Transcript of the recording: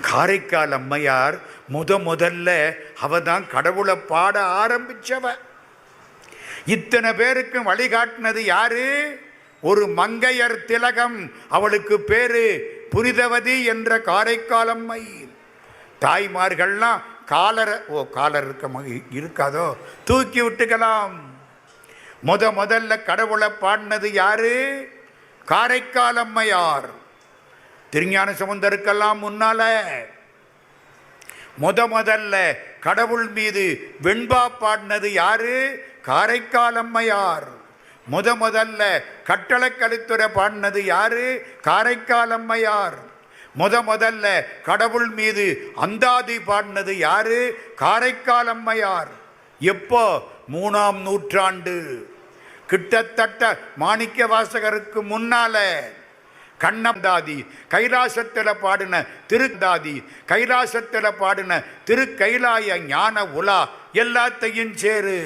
காரைக்கால் அம்மையார் முத முதல்ல அவ தான் கடவுளை பாட ஆரம்பித்தவ இத்தனை பேருக்கும் வழிகாட்டினது யாரு? ஒரு மங்கையர் திலகம் அவளுக்கு பேரு புரிதவதி என்ற காரைக்கால் அம்மை. தாய்மார்கள்லாம் காலரை ஓ காலர் இருக்க இருக்காதோ? தூக்கி விட்டுக்கலாம். முத முதல்ல கடவுளை பாடினது யாரு? காரைக்கால் அம்மையார். திருஞான சமுந்தருக்கெல்லாம் முன்னால. முத முதல்ல கடவுள் மீது வெண்பா பாடினது யாரு? காரைக்கால் அம்மையார் முத முதல்ல கட்டளை கழுத்துறை பாடினது யாரு? காரைக்கால் அம்மையார் முத முதல்ல கடவுள் மீது அந்தாதி பாடினது யாரு? காரைக்கால் அம்மையார் எப்போ? மூணாம் நூற்றாண்டு. கிட்டத்தட்ட மாணிக்க வாசகருக்கு முன்னால. கண்ணந்தாதி கைலாசத்தில் பாடின திருந்தாதி கைலாசத்தில் பாடின திரு கைலாய ஞான உலா எல்லாத்தையும் சேரு.